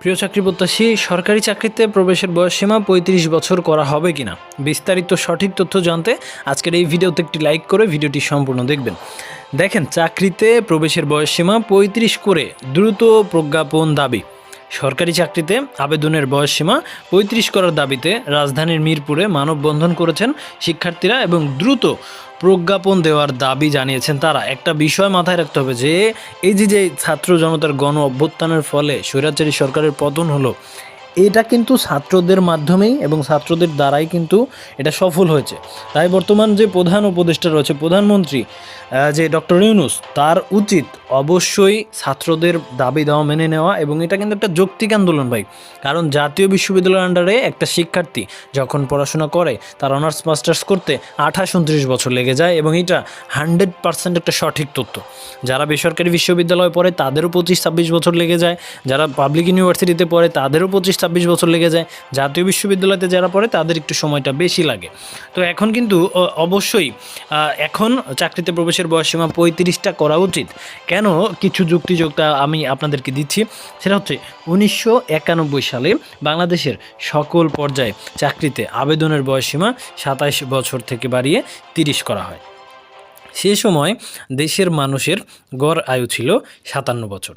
প্রিয় চাকরি প্রত্যাশী সরকারি চাকরিতে প্রবেশের বয়সসীমা পঁয়ত্রিশ বছর করা হবে কিনা? বিস্তারিত সঠিক তথ্য জানতে আজকের এই ভিডিওতে একটি লাইক করে ভিডিওটি সম্পূর্ণ দেখবেন। দেখেন, চাকরিতে প্রবেশের বয়সসীমা পঁয়ত্রিশ করে দ্রুত প্রজ্ঞাপন দাবি। সরকারি চাকরিতে আবেদনের বয়সসীমা পঁয়ত্রিশ করার দাবিতে রাজধানীর মিরপুরে মানববন্ধন করেছেন শিক্ষার্থীরা এবং দ্রুত প্রজ্ঞাপন দেওয়ার দাবি জানিয়েছেন তারা। একটা বিষয় মাথায় রাখতে হবে যে, এই যে যে ছাত্র জনতার গণ অভ্যুত্থানের ফলে স্বৈরাচারী সরকারের পতন হলো এটা কিন্তু ছাত্রদের মাধ্যমেই এবং ছাত্রদের দ্বারাই কিন্তু এটা সফল হয়েছে। তাই বর্তমান যে প্রধান উপদেষ্টা রয়েছে, প্রধানমন্ত্রী যে ডক্টর ইউনুস, তার উচিত অবশ্যই ছাত্রদের দাবি দেওয়া মেনে নেওয়া এবং এটা কিন্তু একটা যৌক্তিক আন্দোলন ভাই। কারণ জাতীয় বিশ্ববিদ্যালয়ের আন্ডারে একটা শিক্ষার্থী যখন পড়াশোনা করে, তার অনার্স মাস্টার্স করতে আঠাশ, উনত্রিশ বছর লেগে যায় এবং এটা হান্ড্রেড পার্সেন্ট একটা সঠিক তথ্য। যারা বেসরকারি বিশ্ববিদ্যালয়ে পড়ে, তাদেরও পঁচিশ, ছাব্বিশ বছর লেগে যায়। যারা পাবলিক ইউনিভার্সিটিতে পড়ে, তাদেরও পঁচিশ ছাব্বিশ বছর লেগে যায়, জাতীয় বিশ্ববিদ্যালয়তে যারা পড়ে তাদের একটু সময়টা বেশি লাগে। তো এখন কিন্তু অবশ্যই এখন চাকরিতে প্রবেশের বয়সসীমা পঁয়ত্রিশটা করা উচিত। কেন? কিছু যুক্তিযোগটা আমি আপনাদেরকে দিচ্ছি। সেটা হচ্ছে, উনিশশো একানব্বই সালে বাংলাদেশের সকল পর্যায়ে চাকরিতে আবেদনের বয়সসীমা সাতাইশ বছর থেকে বাড়িয়ে তিরিশ করা হয়। সে সময় দেশের মানুষের গড় আয়ু ছিল সাতান্ন বছর।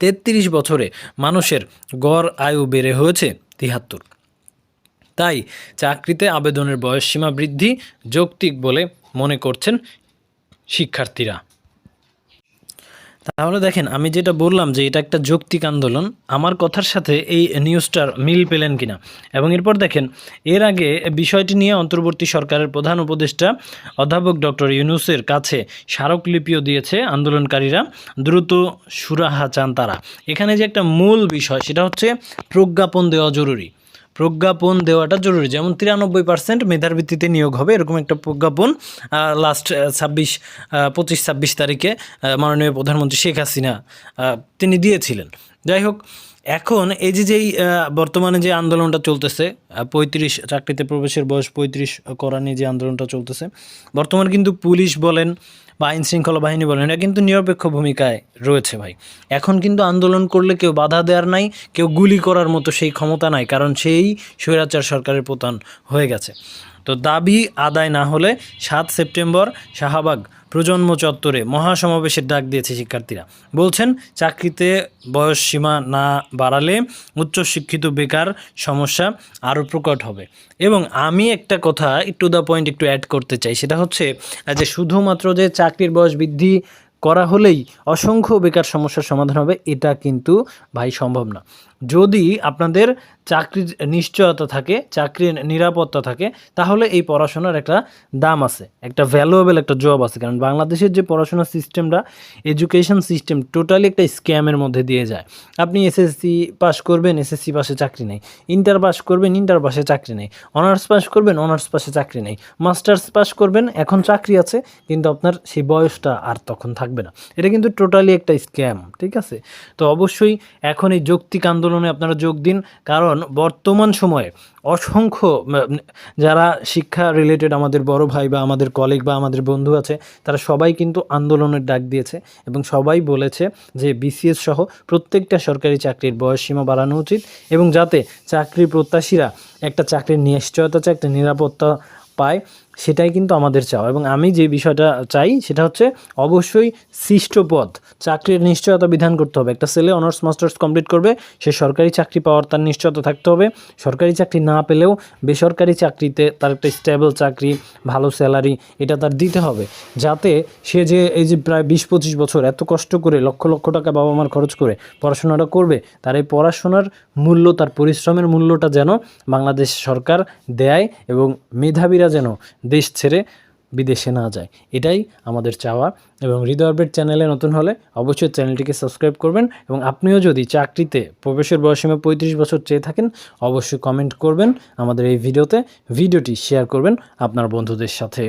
তেত্রিশ বছরে মানুষের গড় আয়ু বেড়ে হয়েছে তিহাত্তর। তাই চাকরিতে আবেদনের বয়সসীমা বৃদ্ধি যৌক্তিক বলে মনে করছেন শিক্ষার্থীরা। তাহলে দেখেন, আমি যেটা বললাম যে এটা একটা যৌক্তিক আন্দোলন, আমার কথার সাথে এই নিউজটার মিল পেলেন কিনা? এবং এরপর দেখেন, এর আগে বিষয়টি নিয়ে অন্তর্বর্তী সরকারের প্রধান উপদেষ্টা অধ্যাপক ডক্টর ইউনুসের কাছে স্মারকলিপিও দিয়েছে আন্দোলনকারীরা, দ্রুত সুরাহা চান তারা। এখানে যে একটা মূল বিষয়, সেটা হচ্ছে প্রজ্ঞাপন দেওয়া জরুরি। প্রজ্ঞাপন দেওয়াটা জরুরি। যেমন তিরানব্বই পার্সেন্ট মেধার ভিত্তিতে নিয়োগ হবে, এরকম একটা প্রজ্ঞাপন লাস্ট ছাব্বিশ পঁচিশ, ছাব্বিশ তারিখে মাননীয় প্রধানমন্ত্রী শেখ হাসিনা তিনি দিয়েছিলেন। যাই হোক এখন এই যে যেই বর্তমানে যে আন্দোলনটা চলতেছে পঁয়ত্রিশ চাকরিতে প্রবেশের বয়স পঁয়ত্রিশ করা নিয়ে যে আন্দোলনটা চলতেছে, বর্তমানে কিন্তু পুলিশ বলেন বা আইন শৃঙ্খলা বাহিনী বলেন এটা কিন্তু নিরপেক্ষ ভূমিকায় রয়েছে ভাই। এখন কিন্তু আন্দোলন করলে কেউ বাধা দেওয়ার নাই, কেউ গুলি করার মতো সেই ক্ষমতা নাই, কারণ সেই স্বৈরাচার সরকারের পতন হয়ে গেছে। তো দাবি আদায় না হলে সাত সেপ্টেম্বর শাহবাগ প্রজন্ম চত্বরে মহাসমাবেশের ডাক দিয়েছে শিক্ষার্থীরা। বলছেন, চাকরিতে বয়স সীমা না বাড়ালে উচ্চশিক্ষিত বেকার সমস্যা আরও প্রকট হবে। এবং আমি একটা কথা একটু দ্য পয়েন্ট একটু অ্যাড করতে চাই, সেটা হচ্ছে যে শুধুমাত্র যে চাকরির বয়স বৃদ্ধি করা হলেই অসংখ্য বেকার সমস্যার সমাধান হবে, এটা কিন্তু ভাই সম্ভব না। যদি আপনাদের চাকরির নিশ্চয়তা থাকে, চাকরির নিরাপত্তা থাকে, তাহলে এই পড়াশোনার একটা দাম আছে, একটা ভ্যালুয়েবল একটা জব আছে। কারণ বাংলাদেশের যে পড়াশোনার সিস্টেমটা এডুকেশন সিস্টেম টোটালি একটা স্ক্যামের মধ্যে দিয়ে যায়। আপনি এসএসসি পাস করবেন এসএসসি পাশে চাকরি নেই। ইন্টার পাস করবেন ইন্টার পাশে চাকরি নেই। অনার্স পাস করবেন অনার্স পাশে চাকরি নেই। মাস্টার্স পাস করবেন, এখন চাকরি আছে, কিন্তু আপনার সেই বয়সটা আর তখন থাকবে না। এটা কিন্তু টোটালি একটা স্ক্যাম ঠিক আছে? তো অবশ্যই এখন এই যৌক্তিক আন্দোলনে আপনারা যোগ দিন। কারণ বর্তমান সময়ে অসংখ্য যারা শিক্ষা রিলেটেড আমাদের বড় ভাই বা আমাদের কলিগ বা আমাদের বন্ধু আছে, তারা সবাই কিন্তু আন্দোলনের ডাক দিয়েছে এবং সবাই বলেছে যে বিসিএস সহ প্রত্যেকটা সরকারি চাকরির বয়সসীমা বাড়ানো উচিত এবং যাতে চাকরি প্রত্যাশীরা একটা চাকরির নিশ্চয়তা চায় একটা নিরাপত্তা পায়। সেটাই কিন্তু আমাদের চাওয়া। এবং আমি যে বিষয়টা চাই সেটা হচ্ছে অবশ্যই সৃষ্ট পদ চাকরির নিশ্চয়তা বিধান করতে হবে। একটা ছেলে অনার্স, মাস্টার্স কমপ্লিট করবে, সে সরকারি চাকরি পাওয়ার তার নিশ্চয়তা থাকতে হবে। সরকারি চাকরি না পেলেও বেসরকারি চাকরিতে তার একটা স্টেবল চাকরি, ভালো স্যালারি এটা তার দিতে হবে। যাতে সে যে এই যে প্রায় বিশ পঁচিশ বছর এত কষ্ট করে লক্ষ লক্ষ টাকা বাবা মার খরচ করে পড়াশোনাটা করবে, তার এই পড়াশোনার মূল্য, তার পরিশ্রমের মূল্যটা যেন বাংলাদেশ সরকার দেয় এবং মেধাবীরা যেন দেশ ছেড়ে বিদেশে না যায়। এটাই আমাদের চাওয়া এবং হৃদয় আপডেট চ্যানেলে নতুন হলে অবশ্যই চ্যানেলটিকে সাবস্ক্রাইব করবেন এবং আপনিও যদি চাকরিতে প্রবেশের বয়সীমা পঁয়ত্রিশ বছর চেয়ে থাকেন, অবশ্যই কমেন্ট করবেন আমাদের এই ভিডিওতে, ভিডিওটি শেয়ার করবেন আপনার বন্ধুদের সাথে।